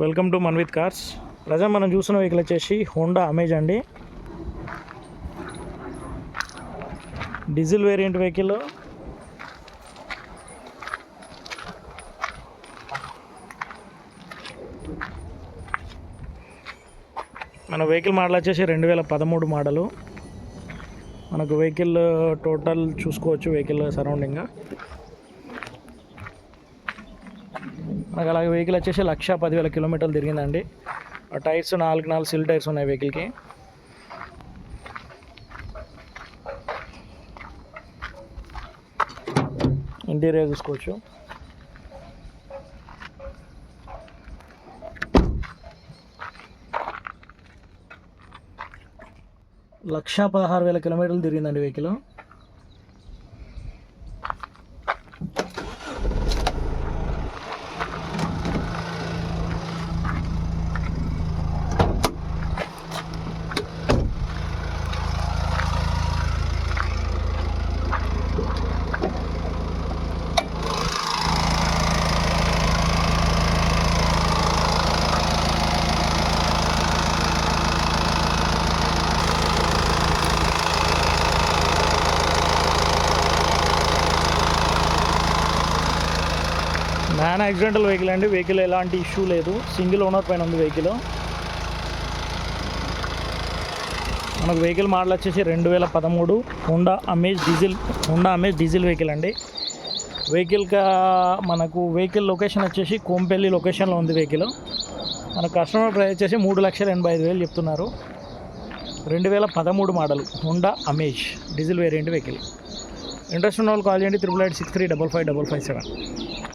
Welcome to Manvith Cars. Present మనం చూసిన vehicle వచ్చేసి హోండా అమేజ్ అండి. Diesel variant vehicle. మన వెహికల్ మోడల్ వచ్చేసి రెండు వేల పదమూడు మోడలు. మనకు వెహికల్ టోటల్ చూసుకోవచ్చు వెహికల్ సరౌండింగ్. మనకు అలాగే వెహికల్ వచ్చేసి లక్ష పదివేల కిలోమీటర్లు తిరిగిందండి. ఆ టైర్స్ నాలుగు నాలుగు సిల్ టైర్స్ ఉన్నాయి వెహికల్కి ఇంటీరియర్ చూసుకోవచ్చు. లక్ష పదహారు వేల కిలోమీటర్లు తిరిగిందండి వెహికల్ నాన్ యాక్సిడెంటల్ వెహికల్ అండి. వెహికల్ ఎలాంటి ఇష్యూ లేదు. సింగిల్ ఓనర్ పైన ఉంది వెహికల్ మనకు వెహికల్ మోడల్ వచ్చేసి రెండు వేల పదమూడు Honda Amaze diesel Honda Amaze diesel vehicle అండి. వెహికల్గా మనకు వెహికల్ లొకేషన్ వచ్చేసి కోంపల్లి లొకేషన్లో ఉంది వెహికల్ మన కస్టమర్ ప్రైస్ వచ్చేసి మూడు లక్షల ఎనభై ఐదు వేలు చెప్తున్నారు. రెండు వేల పదమూడు model Honda Amaze diesel variant vehicle interest ఉన్న వాళ్ళు కాల్ చేయండి. Triple eight six three double five double five seven